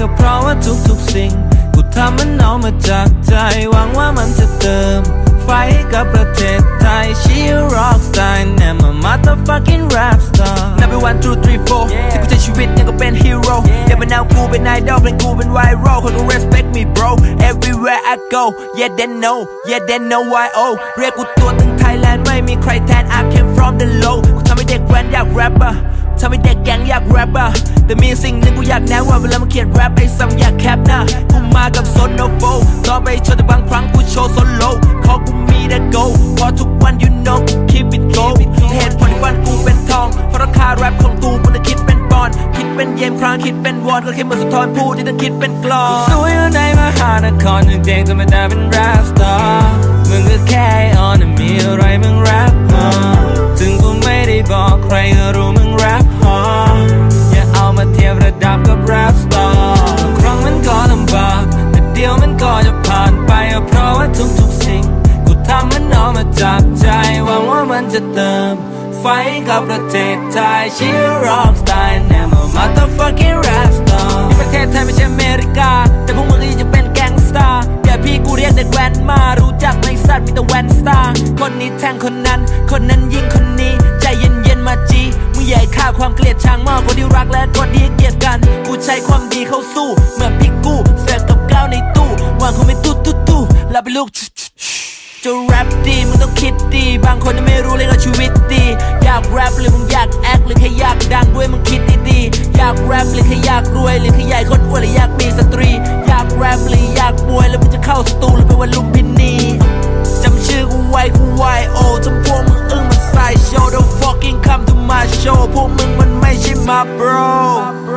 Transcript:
ก็เพราะว่าทุกๆสิ่ง กูทำมันเอามาจากใจ หวังว่ามันจะเติม ไฟกับประเทศไทย She a rock star and I'm a motherfucking rap star Number one two three four ที่กูใช้ชีวิตยังก็เป็นฮีโร่เดี๋ยวมาแนวกูเป็นไอดอลเพลงกูเป็นไวรัลคนก็ respect me bro everywhere I go yeah they know yeah they know why oh เรียกกูตัวตึงไทยแลนด์ไม่มีใครแทน I came from the low กูทำให้เด็กแว้นอยากแรปเปอะทำให้เด็กแก๊งอยากแรปเปอะ แต่มีสิ่งหนึ่งกูอยากแนะว่าเวลามาเขียนแรปให้ซ้ำอยากแคปนะกูมากับโซโนโฟต่อไปโชว์แต่บางครั้งกูโชว์โซโล่ขอกูมีแต่ go เพอทุกวัน you know กู keep it go เหตุผลที่วันกูเป็นทอง เพราะราคาแรปของกูมันคิดเป็นปอนด์คิดเป็นเยนครั้งคิดเป็นวอนก็แค่เหมือนสุนทรภู่ที่ต้องคิดเป็นกลอนสวยอยู่ในมหานครยังเด็กจะไม่ได้เป็นแรปสตาร์มึงก็ จากใจหวังว่ามันจะเติม ไฟกับประเทศไทย She a rock star and I'm a motherfucking rap star ที่ประเทศไทยไม่ใช่อเมริกา แต่พวกมึงก็ยังจะเป็นแก๊งสตาร์อย่าพี่กูเรียกเด็กแว้นมารู้จักไหมสัตว์มีแต่แว้นสตาร์คนนี้แทงคนนั้น คนนั้นยิงคนนี้ใจเย็นๆมาจีมึงใหญ่ฆ่าความเกลียดชังมากคนที่รักและคนที่เกลียดกัน กูใช้ความดีเข้าสู้เหมือนพี่กูเสือกกับก้าวในตู้วางคงไม่ตู้ตู้ตู้แล้วไปลูก จะแรปดีมึงต้องคิดดี บางคนยังไม่รู้เลยว่าชีวิตดี อยากแรปหรือมึงอยากแอคหรือแค่อยากดังด้วยมึงคิดดีๆ อยากแรปหรือแค่อยากรวยหรือแค่ใหญ่คนอ้วนหรืออยากมีสตรี อยากแรปหรืออยากป่วยแล้วมึงจะเข้าสตูหรือเป็นวันลุมพินีจำชื่อกูไว้กูไวโอจำพวกมึงอึ้งมันใส่โชว์ Don't fucking come to my show พวกมึงมันไม่ใช่มา bro